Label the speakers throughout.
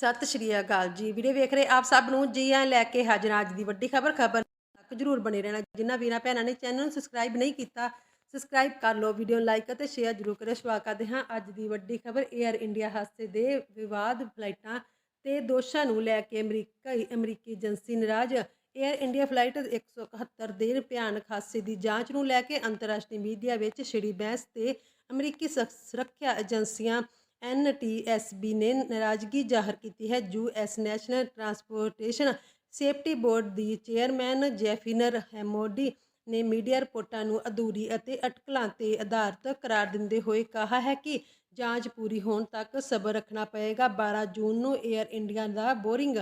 Speaker 1: ਸਤਿ ਸ਼੍ਰੀ ਅਕਾਲ ਜੀ। ਵੀਡੀਓ ਵੇਖ ਰਹੇ ਆਪ ਸਭ ਨੂੰ ਜੀ ਆਇਆਂ ਲੈ ਕੇ ਹਾਜ਼ਰ ਅੱਜ ਦੀ ਵੱਡੀ ਖਬਰ। ਖਬਰ ਤੱਕ ਜਰੂਰ ਬਣੇ ਰਹਿਣਾ। ਜਿਨ੍ਹਾਂ ਵੀਰਾਂ ਭੈਣਾਂ ਨੇ ਚੈਨਲ ਨੂੰ ਸਬਸਕ੍ਰਾਈਬ ਨਹੀਂ ਕੀਤਾ, ਸਬਸਕ੍ਰਾਈਬ ਕਰ ਲਓ। ਵੀਡੀਓ ਨੂੰ ਲਾਈਕ ਅਤੇ ਸ਼ੇਅਰ ਜਰੂਰ ਕਰਿਓ। ਸਵਾਗਤ ਕਰਦੇ ਹਾਂ ਅੱਜ ਦੀ ਵੱਡੀ ਖਬਰ। 에ਅਰ ਇੰਡੀਆ ਹਾਦਸੇ ਦੇ ਵਿਵਾਦ, ਫਲਾਈਟਾਂ ਤੇ ਦੋਸ਼ਾਂ ਨੂੰ ਲੈ ਕੇ ਅਮਰੀਕਾ, ਅਮਰੀਕੀ ਏਜੰਸੀ ਨਾਰਾਜ਼। 에ਅਰ ਇੰਡੀਆ ਫਲਾਈਟ 171 ਦੇ ਭਿਆਨਕ ਹਾਦਸੇ ਦੀ ਜਾਂਚ ਨੂੰ ਲੈ ਕੇ ਅੰਤਰਰਾਸ਼ਟਰੀ ਮੀਡੀਆ ਵਿੱਚ ਸ਼੍ਰੀ ਬੈਂਸ ਤੇ ਅਮਰੀਕੀ ਸੁਰੱਖ- ਸੁਰੱਖਿਆ ਏਜੰਸੀਆਂ ਐਨਟੀਐਸਬੀ ਨੇ ਨਾਰਾਜ਼ਗੀ ਜ਼ਾਹਰ ਕੀਤੀ ਹੈ। US national transportation safety board ਦੀ ਚੇਅਰਮੈਨ ਜੈਫਿਨਰ ਹੈਮੋਡੀ ਨੇ ਮੀਡੀਆ ਰਿਪੋਰਟਾਂ ਨੂੰ ਅਧੂਰੀ ਅਤੇ ਅਟਕਲਾਂ ਤੇ ਆਧਾਰਿਤ ਕਰਾਰ ਦਿੰਦੇ ਹੋਏ ਕਿਹਾ ਹੈ ਕਿ ਜਾਂਚ ਪੂਰੀ ਹੋਣ ਤੱਕ ਸਬਰ ਰੱਖਣਾ ਪਏਗਾ। 12 ਜੂਨ ਨੂੰ 에ਅਰ ਇੰਡੀਆ ਦਾ ਬੋਰਿੰਗ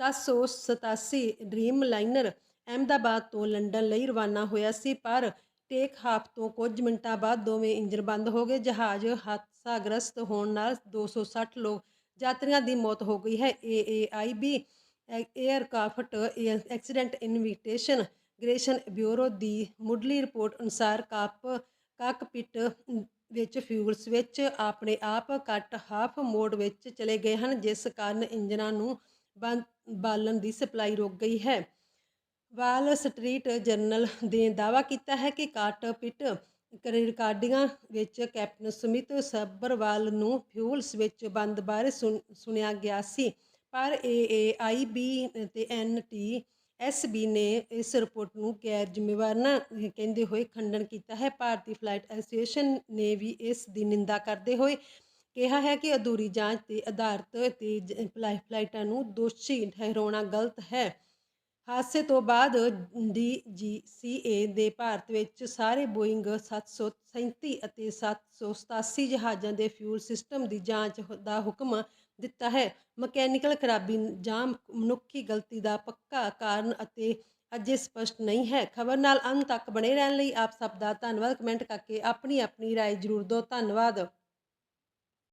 Speaker 1: 787 ਡ੍ਰੀਮ ਲਾਈਨਰ ਅਹਿਮਦਾਬਾਦ ਤੋਂ ਲੰਡਨ ਲਈ ਰਵਾਨਾ ਹੋਇਆ ਸੀ, ਪਰ ਟੇਕ ਹਾਫ ਤੋਂ ਕੁਝ ਮਿੰਟਾਂ ਬਾਅਦ ਦੋਵੇਂ ਇੰਜਣ ਬੰਦ ਹੋ ਗਏ। ਜਹਾਜ਼ ਹਾਦਸਾਗ੍ਰਸਤ ਹੋਣ ਨਾਲ 260 ਲੋਕ ਯਾਤਰੀਆਂ ਦੀ ਮੌਤ ਹੋ ਗਈ ਹੈ। AAIB aircraft accident investigation bureau ਦੀ ਮੁੱਢਲੀ ਰਿਪੋਰਟ ਅਨੁਸਾਰ ਕਾਪ, ਕਾਕਪਿਟ ਵਿੱਚ ਫਿਊਲ ਸਵਿਚ ਆਪਣੇ ਆਪ ਕੱਟ ਹਾਫ ਮੋਡ ਵਿੱਚ ਚਲੇ ਗਏ ਹਨ, ਜਿਸ ਕਾਰਨ ਇੰਜਨਾਂ ਨੂੰ ਬੰਦ ਬਾਲਣ ਦੀ ਸਪਲਾਈ ਰੁਕ ਗਈ ਹੈ। ਵਾਲ ਸਟਰੀਟ ਜਰਨਲ ਦੇ ਦਾਅਵਾ ਕੀਤਾ ਹੈ ਕਿ ਕਾਟ ਕਾਰਟਪਿਟ ਰਿਕਾਰਡਿੰਗਾਂ ਵਿੱਚ ਕੈਪਟਨ ਸੁਮਿਤ ਸੱਬਰਵਾਲ ਨੂੰ ਫਿਊਲ ਸਵਿਚ ਬੰਦ ਬਾਰੇ ਸੁਣ- ਸੁਣਿਆ ਗਿਆ ਸੀ। ਪਰ ਏਏਆਈਬੀ ਤੇ ਐਨਟੀਐਸਬੀ ਨੇ ਇਸ ਰਿਪੋਰਟ ਨੂੰ ਗੈਰ ਜ਼ਿੰਮੇਵਾਰਾਨਾ ਕਹਿੰਦੇ ਹੋਏ ਖੰਡਨ ਕੀਤਾ ਹੈ। ਭਾਰਤੀ ਫਲਾਈਟ ਐਸੋਸੀਏਸ਼ਨ ਨੇ ਵੀ ਇਸ ਦੀ ਨਿੰਦਾ ਕਰਦੇ ਹੋਏ ਕਿਹਾ ਹੈ ਕਿ ਅਧੂਰੀ ਜਾਂਚ ਤੇ ਆਧਾਰਿਤ ਤੇ ਜ- ਫਲਾਈਟਾਂ ਨੂੰ ਦੋਸ਼ੀ ਠਹਿਰਾਉਣਾ ਗਲਤ ਹੈ। ਹਾਦਸੇ ਤੋਂ ਬਾਅਦ ਡੀਜੀਸੀਏ ਦੇ ਭਾਰਤ ਵਿੱਚ ਸਾਰੇ ਬੋਇੰਗ 737 ਅਤੇ 787 ਜਹਾਜ਼ਾਂ ਦੇ ਫਿਊਲ ਸਿਸਟਮ ਦੀ ਜਾਂਚ ਹ- ਦਾ ਹੁਕਮ ਦਿੱਤਾ ਹੈ ਮਕੈਨੀਕਲ ਖਰਾਬੀ ਜਾਂ ਮਨੁੱਖੀ ਗਲਤੀ ਦਾ ਪੱਕਾ ਕਾਰਨ ਅਤੇ ਅਜੇ ਸਪਸ਼ਟ ਨਹੀਂ ਹੈ ਖਬਰ ਨਾਲ ਅੰਤ ਤੱਕ ਬਣੇ ਰਹਿਣ ਲਈ ਆਪ ਸਭ ਦਾ ਧੰਨਵਾਦ ਕਮੈਂਟ ਕਰਕੇ ਆਪਣੀ ਆਪਣੀ رائے ਜ਼ਰੂਰ ਦਿਓ ਧੰਨਵਾਦ